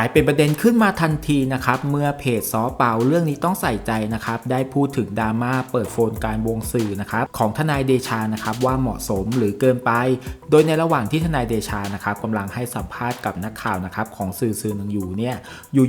กลายเป็นประเด็นขึ้นมาทันทีนะครับเมื่อเพจซอเปาเรื่องนี้ต้องใส่ใจนะครับได้พูดถึงดราม่าเปิดโฟนการวงสื่อนะครับของทนายเดชานะครับว่าเหมาะสมหรือเกินไป โดยในระหว่างที่ทนายเดชานะครับกำลังให้สัมภาษณ์กับนักข่าวนะครับของสื่อสื่อหนึ่งอยู่เนี่ย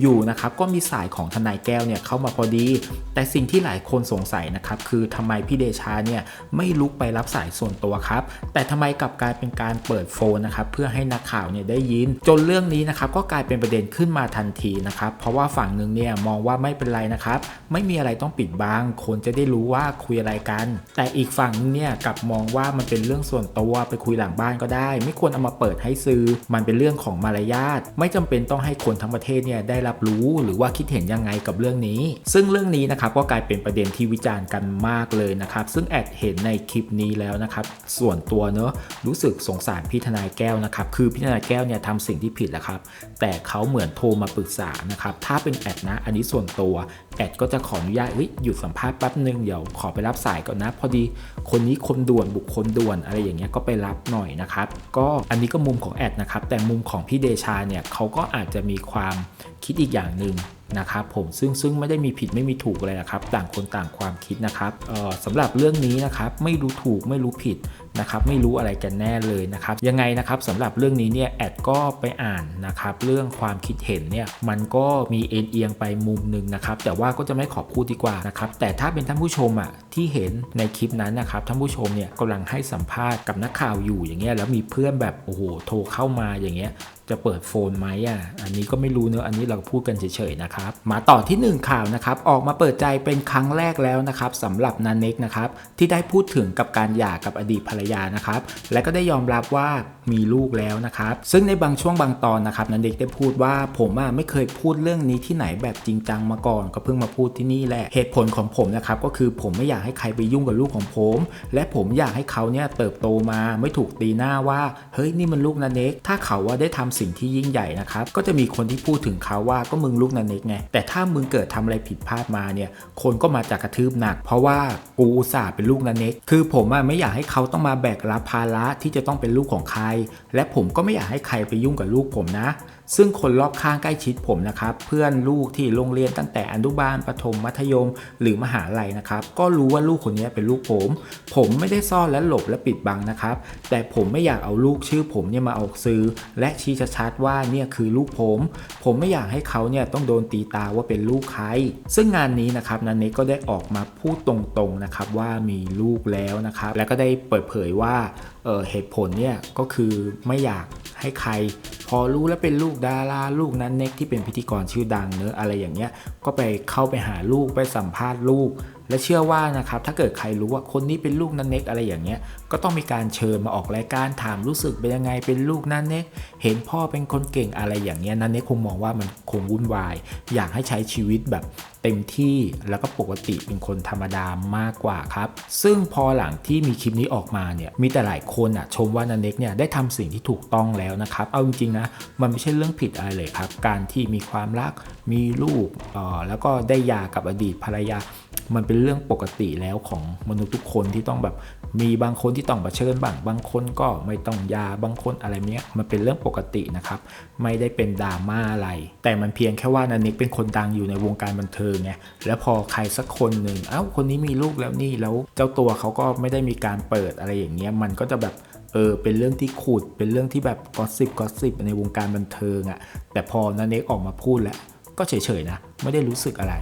อยู่ๆนะครับก็มีสายของทนายแก้วเนี่ยเข้ามาพอดี แต่สิ่งที่หลายคนสงสัยนะครับคือทำไมพี่เดชาเนี่ยไม่ลุกไปรับสายส่วนตัวครับแต่ทำไมกลับกลายเป็นการเปิดโฟนนะครับเพื่อให้นักข่าวเนี่ยได้ยิน จนเรื่องนี้นะครับก็กลายเป็นประเด็นขึ้นขึ้นมาทันทีนะครับ เพราะว่าฝั่งหนึ่งเนี่ยมองว่าไม่เป็นไรนะครับ ไม่มีอะไรต้องปิดบังคนจะได้รู้ว่าคุยอะไรกัน แต่อีกฝั่งนึงเนี่ยกลับมองว่ามันเป็นเรื่องส่วนตัวไปคุยหลังบ้านก็ได้ ไม่ควรเอามาเปิดให้ซื้อ มันเป็นเรื่องของมารยาทไม่จำเป็นต้องให้คนทั้งประเทศเนี่ยได้รับรู้หรือว่าคิดเห็นยังไงกับเรื่องนี้ ซึ่งเรื่องนี้นะครับก็กลายเป็นประเด็นที่วิจารณ์กันมากเลยนะครับ ซึ่งแอดเห็นในคลิปนี้แล้วนะครับ ส่วนตัวเนอะรู้สึกสงสารพี่ทนายแก้วนะครับ คือพี่ทนายแก้วเนี่ยทำสิ่งที่ผิดแหละครับ แต่เขาเหมือนือนโทรมาปรึกษานะครับ ถ้าเป็นแอดนะ อันนี้ส่วนตัว แอดก็จะขออนุญาตเฮ้ยหยุดสัมภาษณ์แป๊บนึง เดี๋ยวขอไปรับสายก่อนนะ พอดีคนนี้คนด่วนบุคคลด่วนอะไรอย่างเงี้ยก็ไปรับหน่อยนะครับ ก็อันนี้ก็มุมของแอดนะครับ แต่มุมของพี่เดชาเนี่ยเขาก็อาจจะมีความคิดอีกอย่างหนึ่งนะครับผมซึ่งซึ่งไม่ได้มีผิดไม่มีถูกอะไรนะครับ ต่างคนต่างความคิดนะครับเอ่อสำหรับเรื่องนี้นะครับไม่รู้ถูกไม่รู้ผิด นะครับไม่รู้อะไรกันแน่เลยนะครับยังไงนะครับสำหรับเรื่องนี้เนี่ยแอดก็ไปอ่านนะครับเรื่องความคิดเห็นเนี่ยมันก็มีเอ็นเอียงไปมุมหนึ่งนะครับแต่ว่าก็จะไม่ขอพูดดีกว่านะครับแต่ถ้าเป็นท่านผู้ชมอะที่เห็นในคลิปนั้นนะครับท่านผู้ชมเนี่ยกำลังให้สัมภาษณ์กับนักข่าวอยู่อย่างเงี้ยแล้วมีเพื่อนแบบโอ้โหโทรเข้ามาอย่างเงี้ยจะเปิดโฟนไหมอะ อันนี้ก็ไม่รู้เนอะอันนี้เราพูดกันเฉยๆนะครับ มาต่อที่ 1 ข่าวนะครับ ออกมาเปิดใจเป็นครั้งแรกแล้วนะครับสำหรับนันเน็กนะครับที่ได้พูดถึงกับการหย่ากับอดีตภรรยานะครับ และก็ได้ยอมรับว่ามีลูกแล้วนะครับ ซึ่งในบางช่วงบางตอนนะครับนันเน็กได้พูดว่าผมอะไม่เคยพูดเรื่องนี้ที่ไหนแบบจริงจังมาก่อน ก็เพิ่งมาพูดที่นี่แหละเหตุผลของผมนะครับก็คือผมไม่อยากให้ใครไปยุ่งกับลูกของผม และผมอยากให้เขาเนี่ยเติบโตมาไม่ถูกตีหน้าว่าเฮ้ยนี่มันลูกนันเน็กถ้าเขาว่าได้ทำสิ่งที่ยิ่งใหญ่นะครับก็จะมีคนที่พูดถึงเขาว่าก็มึงลูกนันเน็กไงแต่ถ้ามึงเกิดทำอะไรผิดพลาดมาเนี่ยคนก็มาจากกระทืบหนัก เพราะว่ากูอุตส่าห์เป็นลูกนันเน็กคือผมอะไม่อยากให้เขาต้องมาแบกรับภาระที่จะต้องเป็นลูกของใคร และผมก็ไม่อยากให้ใครไปยุ่งกับลูกผมนะ ซึ่งคนรอบข้างใกล้ชิดผมนะครับ เพื่อนลูกที่โรงเรียนตั้งแต่อนุบาลประถมมัธยม หรือมหาลัยนะครับ ก็รู้ว่าลูกคนนี้เป็นลูกผม ผมไม่ได้ซ่อนและหลบและปิดบังนะครับ แต่ผมไม่อยากเอาลูกชื่อผมเนี่ยมาออกซื้อ และชี้ชัดว่าเนี่ยคือลูกผม ผมไม่อยากให้เขาเนี่ยต้องโดนตีตาว่าเป็นลูกใคร ซึ่งงานนี้นะครับนันเนกก็ได้ออกมาพูดตรงๆนะครับว่ามีลูกแล้วนะครับ และก็ได้เปิดเผยว่าเเหตุผลเนี่ยก็คือไม่อยากให้ใคร พอรู้แล้วเป็นลูกดาราลูกนั้นเน็กที่เป็นพิธีกรชื่อดังเนอะอะไรอย่างเงี้ยก็ไปเข้าไปหาลูกไปสัมภาษณ์ลูก และเชื่อว่านะครับถ้าเกิดใครรู้ว่าคนนี้เป็นลูกนันเน็กอะไรอย่างเงี้ยก็ต้องมีการเชิญมาออกรายการถามรู้สึกเป็นยังไงเป็นลูกนันเน็กเห็นพ่อเป็นคนเก่งอะไรอย่างเงี้ยนันเน็กคงมองว่ามันคงวุ่นวาย อยากให้ใช้ชีวิตแบบ เต็มที่แล้วก็ปกติเป็นคนธรรมดามากกว่าครับ ซึ่งพอหลังที่มีคลิปนี้ออกมาเนี่ยมีแต่หลายคนอะชมว่านันเน็กเนี่ยได้ทำสิ่งที่ถูกต้องแล้วนะครับ เอาจริงๆนะมันไม่ใช่เรื่องผิดอะไรเลยครับ การที่มีความรักมีลูกเอ่อแล้วก็ได้ยากับอดีตภรรยา มันเป็นเรื่องปกติแล้วของมนุษย์ทุกคนที่ต้องแบบมีบางคนที่ต้องเผชิญบ้างบางคนก็ไม่ต้องยาบางคนอะไรเนี้ยมันเป็นเรื่องปกตินะครับ ไม่ได้เป็นดราม่าอะไร แต่มันเพียงแค่ว่านันนิกเป็นคนดังอยู่ในวงการบันเทิงไงแล้วพอใครสักคนหนึ่งเอ้าคนนี้มีลูกแล้วนี่แล้วเจ้าตัวเขาก็ไม่ได้มีการเปิดอะไรอย่างเงี้ยมันก็จะแบบเออเป็นเรื่องที่ขุดเป็นเรื่องที่แบบกอสซิบกอสซิบในวงการบันเทิงอะ่ะแต่พอนันเน็กออกมาพูดแล้วก็เฉยๆนะ ไม่ได้รู้สึกอะไร